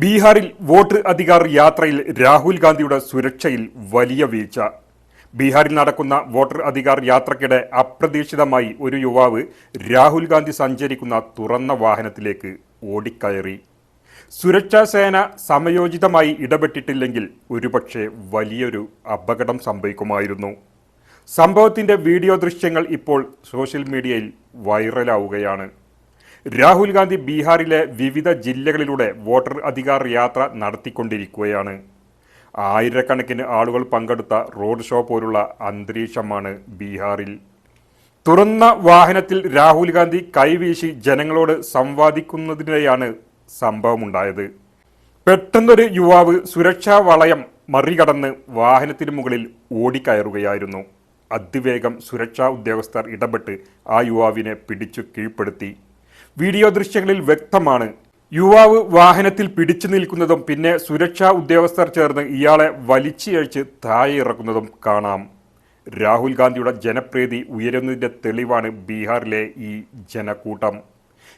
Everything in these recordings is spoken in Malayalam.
ബീഹാറിൽ വോട്ട് അധികാർ യാത്രയിൽ രാഹുൽ ഗാന്ധിയുടെ സുരക്ഷയിൽ വലിയ വീഴ്ച. ബീഹാറിൽ നടക്കുന്ന വോട്ടർ അധികാർ യാത്രക്കിടെ അപ്രതീക്ഷിതമായി ഒരു യുവാവ് രാഹുൽ ഗാന്ധി സഞ്ചരിക്കുന്ന തുറന്ന വാഹനത്തിലേക്ക് ഓടിക്കയറി. സുരക്ഷാ സേന സമയോചിതമായി ഇടപെട്ടിട്ടില്ലെങ്കിൽ ഒരുപക്ഷെ വലിയൊരു അപകടം സംഭവിക്കുമായിരുന്നു. സംഭവത്തിന്റെ വീഡിയോ ദൃശ്യങ്ങൾ ഇപ്പോൾ സോഷ്യൽ മീഡിയയിൽ വൈറലാവുകയാണ്. രാഹുൽ ഗാന്ധി ബീഹാറിലെ വിവിധ ജില്ലകളിലൂടെ വോട്ടർ അധികാർ യാത്ര നടത്തിക്കൊണ്ടിരിക്കുകയാണ്. ആയിരക്കണക്കിന് ആളുകൾ പങ്കെടുത്ത റോഡ് ഷോ പോലുള്ള അന്തരീക്ഷമാണ് ബീഹാറിൽ. തുറന്ന വാഹനത്തിൽ രാഹുൽ ഗാന്ധി കൈവീശി ജനങ്ങളോട് സംവാദിക്കുന്നതിനിടെയാണ് സംഭവമുണ്ടായത്. പെട്ടെന്നൊരു യുവാവ് സുരക്ഷാ വളയം മറികടന്ന് വാഹനത്തിന് മുകളിൽ ഓടിക്കയറുകയായിരുന്നു. അതിവേഗം സുരക്ഷാ ഉദ്യോഗസ്ഥർ ഇടപെട്ട് ആ യുവാവിനെ പിടിച്ചു കീഴ്പ്പെടുത്തി. വീഡിയോ ദൃശ്യങ്ങളിൽ വ്യക്തമാണ്. യുവാവ് വാഹനത്തിൽ പിടിച്ചു നിൽക്കുന്നതും പിന്നെ സുരക്ഷാ ഉദ്യോഗസ്ഥർ ചേർന്ന് ഇയാളെ വലിച്ചിഴച്ച് താഴെ ഇറക്കുന്നതും കാണാം. രാഹുൽ ഗാന്ധിയുടെ ജനപ്രീതി ഉയരുന്നതിന്റെ തെളിവാണ് ബീഹാറിലെ ഈ ജനക്കൂട്ടം.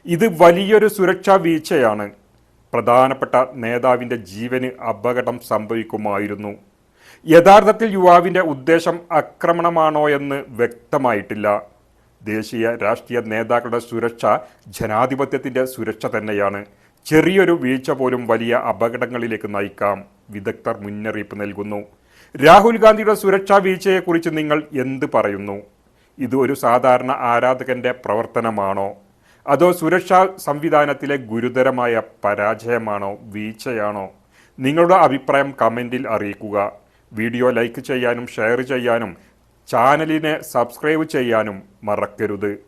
ഇത് വലിയൊരു സുരക്ഷാ വീഴ്ചയാണ്. പ്രധാനപ്പെട്ട നേതാവിന്റെ ജീവന് അപകടം സംഭവിക്കുമായിരുന്നു. യഥാർത്ഥത്തിൽ യുവാവിന്റെ ഉദ്ദേശം ആക്രമണമാണോ എന്ന് വ്യക്തമായിട്ടില്ല. ദേശീയ രാഷ്ട്രീയ നേതാക്കളുടെ സുരക്ഷ ജനാധിപത്യത്തിന്റെ സുരക്ഷ തന്നെയാണ്. ചെറിയൊരു വീഴ്ച പോലും വലിയ അപകടങ്ങളിലേക്ക് നയിക്കാം വിദഗ്ധർ മുന്നറിയിപ്പ് നൽകുന്നു. രാഹുൽ ഗാന്ധിയുടെ സുരക്ഷാ വീഴ്ചയെക്കുറിച്ച് നിങ്ങൾ എന്ത് പറയുന്നു? ഇത് ഒരു സാധാരണ ആരാധകന്റെ പ്രവർത്തനമാണോ? അതോ സുരക്ഷാ സംവിധാനത്തിലെ ഗുരുതരമായ പരാജയമാണോ വീഴ്ചയാണോ? നിങ്ങളുടെ അഭിപ്രായം കമന്റിൽ അറിയിക്കുക. വീഡിയോ ലൈക്ക് ചെയ്യാനും ഷെയർ ചെയ്യാനും ചാനലിനെ സബ്സ്ക്രൈബ് ചെയ്യാനും മറക്കരുത്.